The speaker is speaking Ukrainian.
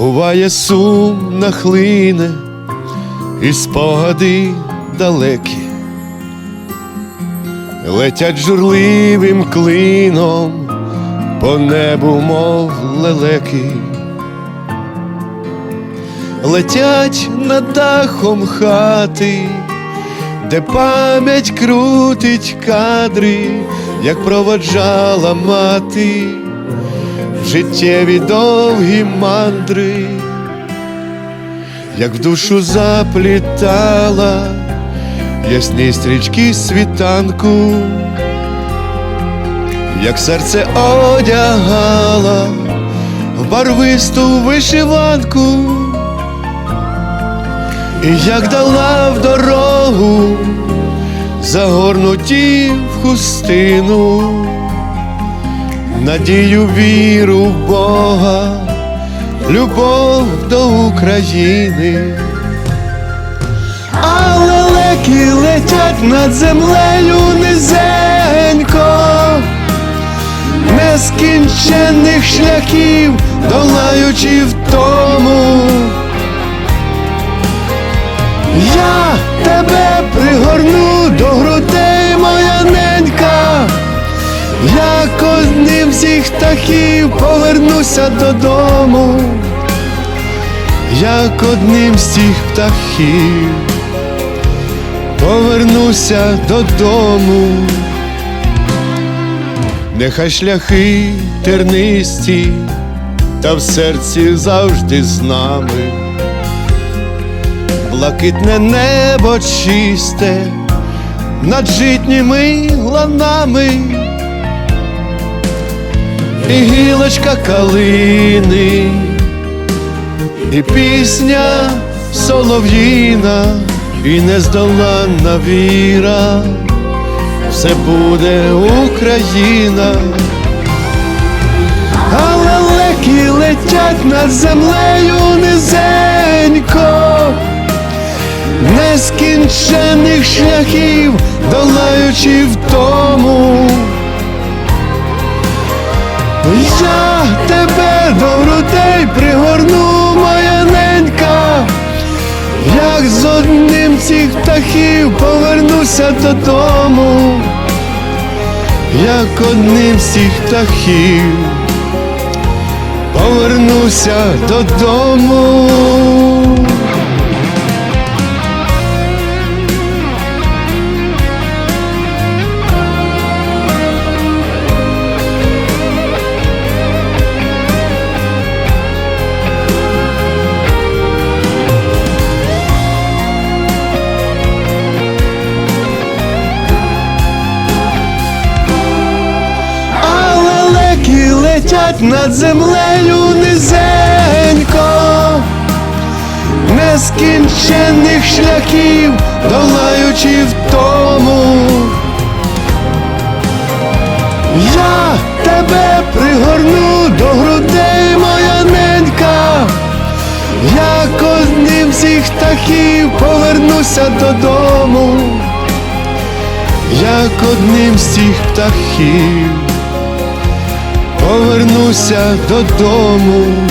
Буває сум нахлине, і спогади далекі, летять журливим клином по небу, мов лелеки, летять над дахом хати, де пам'ять крутить кадри, як проводжала мати життєві довгі мандри, як в душу заплітала ясні стрічки світанку, як серце одягала в барвисту вишиванку, і як дала в дорогу загорнуті в хустину надію, віру в Бога, любов до України. А лелеки летять над землею низенько, нескінченних шляхів, долаючи втому. Я тебе пригорну одним всіх птахів повернуся додому, як одним з цих птахів повернуся додому, нехай шляхи тернисті, та в серці завжди з нами, блакитне небо чисте над житніми ланами і гілочка калини, і пісня солов'їна, і нездоланна віра, все буде Україна, а лелеки летять над землею низенько, нескінчених шляхів, долаючи втому. Я тебе до грудей пригорну, моя ненька, як з одним цих птахів повернуся додому, як одним з цих птахів повернуся додому. Летять над землею низенько, нескінченних шляхів, долаючи втому. Я тебе пригорну до грудей, моя ненька, як одним всіх птахів повернуся додому. Як одним цих птахів, повернуся додому.